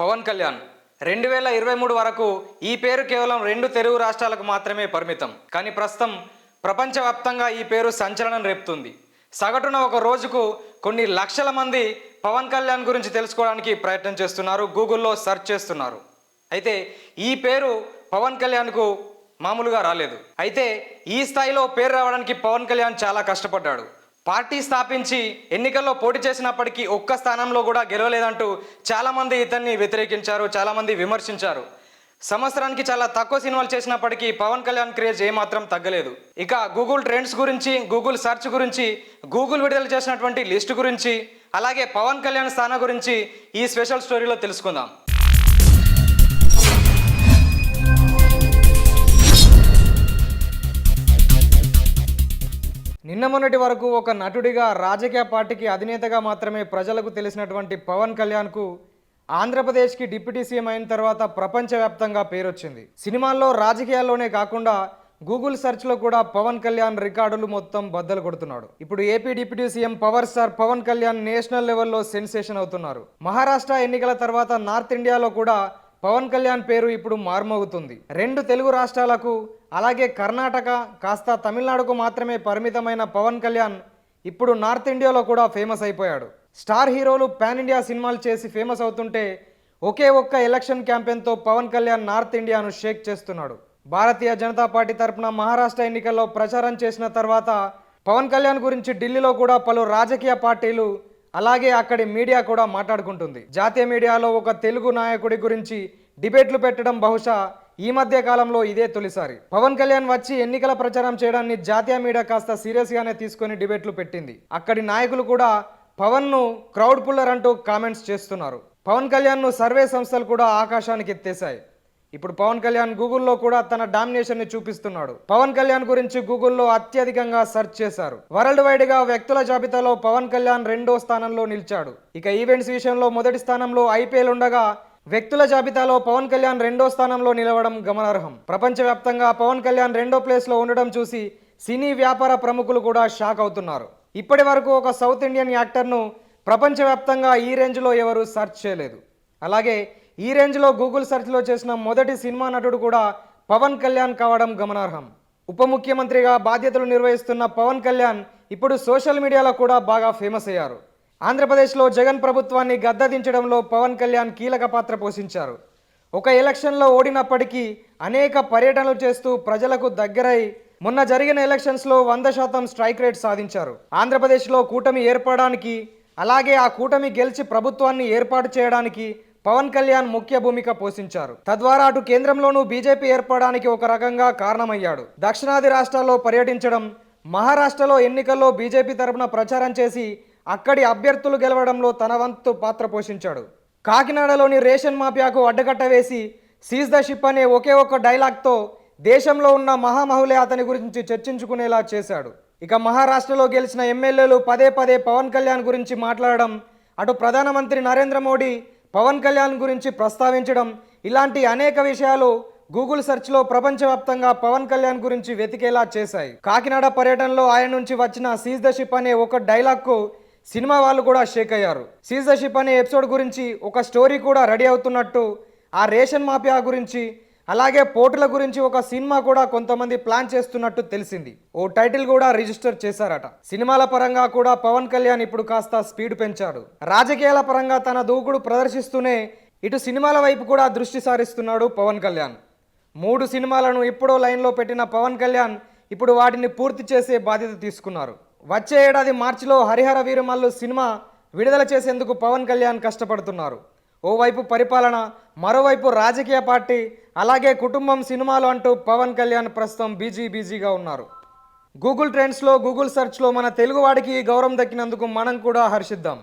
పవన్ కళ్యాణ్ రెండు వేల ఇరవై మూడు వరకు ఈ పేరు కేవలం రెండు తెలుగు రాష్ట్రాలకు మాత్రమే పరిమితం. కానీ ప్రస్తుతం ప్రపంచవ్యాప్తంగా ఈ పేరు సంచలనం రేపుతుంది. సగటున ఒక రోజుకు కొన్ని లక్షల మంది పవన్ కళ్యాణ్ గురించి తెలుసుకోవడానికి ప్రయత్నం చేస్తున్నారు గూగుల్లో సెర్చ్ చేస్తున్నారు. అయితే ఈ పేరు పవన్ కళ్యాణ్కు మామూలుగా రాలేదు. అయితే ఈ స్థాయిలో పేరు రావడానికి పవన్ కళ్యాణ్ చాలా కష్టపడ్డాడు. పార్టీ స్థాపించి ఎన్నికల్లో పోటీ చేసినప్పటికీ ఒక్క స్థానంలో కూడా గెలవలేదంటూ చాలామంది ఇతన్ని వ్యతిరేకించారు చాలామంది విమర్శించారు. సంవత్సరానికి చాలా తక్కువ సినిమాలు చేసినప్పటికీ పవన్ కళ్యాణ్ క్రేజ్ ఏమాత్రం తగ్గలేదు. ఇక గూగుల్ ట్రెండ్స్ గురించి గూగుల్ సెర్చ్ గురించి గూగుల్ విడుదల చేసినటువంటి లిస్ట్ గురించి అలాగే పవన్ కళ్యాణ్ స్థానం గురించి ఈ స్పెషల్ స్టోరీలో తెలుసుకుందాం. నిన్న మొన్నటి వరకు ఒక నటుడిగా రాజకీయ పార్టీకి అధినేతగా మాత్రమే ప్రజలకు తెలిసినటువంటి పవన్ కళ్యాణ్కు ఆంధ్రప్రదేశ్కి డిప్యూటీ సీఎం అయిన తర్వాత ప్రపంచవ్యాప్తంగా పేరొచ్చింది. సినిమాల్లో రాజకీయాల్లోనే కాకుండా గూగుల్ సెర్చ్లో కూడా పవన్ కళ్యాణ్ రికార్డులు మొత్తం బద్దలు కొడుతున్నాడు. ఇప్పుడు AP deputy CM power star Pavan Kalyan national లెవెల్లో సెన్సేషన్ అవుతున్నారు. మహారాష్ట్ర ఎన్నికల తర్వాత నార్త్ ఇండియాలో కూడా పవన్ కళ్యాణ్ పేరు ఇప్పుడు మార్మోగుతుంది. రెండు తెలుగు రాష్ట్రాలకు అలాగే కర్ణాటక కాస్త తమిళనాడుకు మాత్రమే పరిమితమైన పవన్ కళ్యాణ్ ఇప్పుడు నార్త్ ఇండియాలో కూడా ఫేమస్ అయిపోయాడు. స్టార్ హీరోలు పాన్ ఇండియా సినిమాలు చేసి ఫేమస్ అవుతుంటే ఒకే ఒక్క ఎలక్షన్ క్యాంపెయిన్తో పవన్ కళ్యాణ్ నార్త్ ఇండియాను షేక్ చేస్తున్నాడు. భారతీయ జనతా పార్టీ తరఫున మహారాష్ట్ర ఎన్నికల్లో ప్రచారం చేసిన తర్వాత పవన్ కళ్యాణ్ గురించి ఢిల్లీలో కూడా పలు రాజకీయ పార్టీలు అలాగే అక్కడి మీడియా కూడా మాట్లాడుకుంటుంది. జాతీయ మీడియాలో ఒక తెలుగు నాయకుడి గురించి డిబేట్లు పెట్టడం బహుశా ఈ మధ్య కాలంలో ఇదే తొలిసారి. పవన్ కళ్యాణ్ వచ్చి ఎన్నికల ప్రచారం చేయడాన్ని జాతీయ మీడియా కాస్త సీరియస్ గానే తీసుకొని డిబేట్లు పెట్టింది. అక్కడి నాయకులు కూడా పవన్ను క్రౌడ్ పుల్లర్ అంటూ కామెంట్స్ చేస్తున్నారు. పవన్ కళ్యాణ్ను సర్వే సంస్థలు కూడా ఆకాశానికి ఎత్తేశాయి. ఇప్పుడు పవన్ కళ్యాణ్ గూగుల్లో కూడా తన డామినేషన్ని చూపిస్తున్నాడు. పవన్ కళ్యాణ్ గురించి గూగుల్లో అత్యధికంగా సెర్చ్ చేశారు. వరల్డ్ వైడ్గా వ్యక్తుల జాబితాలో పవన్ కళ్యాణ్ రెండో స్థానంలో నిలిచాడు. ఇక ఈవెంట్స్ విషయంలో మొదటి స్థానంలో ఐపీఎల్ ఉండగా వ్యక్తుల జాబితాలో పవన్ కళ్యాణ్ రెండో స్థానంలో నిలవడం గమనార్హం. ప్రపంచవ్యాప్తంగా పవన్ కళ్యాణ్ రెండో ప్లేస్లో ఉండడం చూసి సినీ వ్యాపార ప్రముఖులు కూడా షాక్ అవుతున్నారు. ఇప్పటి వరకు ఒక సౌత్ ఇండియన్ యాక్టర్ను ప్రపంచవ్యాప్తంగా ఈ రేంజ్లో ఎవరు సెర్చ్ చేయలేదు. అలాగే ఈ రేంజ్లో గూగుల్ సెర్చ్లో చేసిన మొదటి సినిమా నటుడు కూడా పవన్ కళ్యాణ్ కావడం గమనార్హం. ఉప ముఖ్యమంత్రిగా బాధ్యతలు నిర్వహిస్తున్న పవన్ కళ్యాణ్ ఇప్పుడు సోషల్ మీడియాలో కూడా బాగా ఫేమస్ అయ్యారు. ఆంధ్రప్రదేశ్లో జగన్ ప్రభుత్వాన్ని గద్దదించడంలో పవన్ కళ్యాణ్ కీలక పాత్ర పోషించారు. ఒక ఎలక్షన్లో ఓడినప్పటికీ అనేక పర్యటనలు చేస్తూ ప్రజలకు దగ్గరై మొన్న జరిగిన ఎలక్షన్స్లో వంద శాతం స్ట్రైక్ రేట్ సాధించారు. ఆంధ్రప్రదేశ్లో కూటమి ఏర్పడడానికి అలాగే ఆ కూటమి గెలిచి ప్రభుత్వాన్ని ఏర్పాటు చేయడానికి పవన్ కళ్యాణ్ ముఖ్య భూమిక పోషించారు. తద్వారా అటు కేంద్రంలోనూ బీజేపీ ఏర్పడడానికి ఒక రకంగా కారణమయ్యాడు. దక్షిణాది రాష్ట్రాల్లో పర్యటించడం మహారాష్ట్రలో ఎన్నికల్లో బీజేపీ తరపున ప్రచారం చేసి అక్కడి అభ్యర్థులు గెలవడంలో తన వంతు పాత్ర పోషించాడు. కాకినాడలోని రేషన్ మాఫియాకు అడ్డకట్ట వేసి సీజ్ ద షిప్ అనే ఒకే ఒక్క డైలాగ్తో దేశంలో ఉన్న మహామహులే అతని గురించి చర్చించుకునేలా చేశాడు. ఇక మహారాష్ట్రలో గెలిచిన ఎమ్మెల్యేలు పదే పదే పవన్ కళ్యాణ్ గురించి మాట్లాడడం అటు ప్రధానమంత్రి నరేంద్ర మోడీ పవన్ కళ్యాణ్ గురించి ప్రస్తావించడం ఇలాంటి అనేక విషయాలు గూగుల్ సెర్చ్లో ప్రపంచవ్యాప్తంగా పవన్ కళ్యాణ్ గురించి వెతికేలా చేశాయి. కాకినాడ పర్యటనలో ఆయన నుంచి వచ్చిన సీజ్ ద షిప్ అనే ఒక డైలాగ్కు సినిమా వాళ్ళు కూడా షేక్ అయ్యారు. సీజ్ ద షిప్ అనే ఎపిసోడ్ గురించి ఒక స్టోరీ కూడా రెడీ అవుతున్నట్టు ఆ రేషన్ మాఫియా గురించి అలాగే పోటుల గురించి ఒక సినిమా కూడా కొంతమంది ప్లాన్ చేస్తున్నట్టు తెలిసింది. ఓ టైటిల్ కూడా రిజిస్టర్ చేశారట. సినిమాల పరంగా కూడా పవన్ కళ్యాణ్ ఇప్పుడు కాస్త స్పీడ్ పెంచాడు. రాజకీయాల పరంగా తన దూకుడు ప్రదర్శిస్తూనే ఇటు సినిమాల వైపు కూడా దృష్టి సారిస్తున్నాడు పవన్ కళ్యాణ్. మూడు సినిమాలను ఎప్పుడో లైన్లో పెట్టిన పవన్ కళ్యాణ్ ఇప్పుడు వాటిని పూర్తి చేసే బాధ్యత తీసుకున్నారు. వచ్చే ఏడాది మార్చిలో హరిహర వీరమల్లు సినిమా విడుదల చేసేందుకు పవన్ కళ్యాణ్ కష్టపడుతున్నారు. ఓవైపు పరిపాలన మరోవైపు రాజకీయ పార్టీ అలాగే కుటుంబం సినిమాలు అంటూ పవన్ కళ్యాణ్ ప్రస్తుతం బీజీ బీజీగా ఉన్నారు. గూగుల్ ట్రెండ్స్లో గూగుల్ సెర్చ్లో మన తెలుగువాడికి ఈ గౌరవం దక్కినందుకు మనం కూడా హర్షిద్దాం.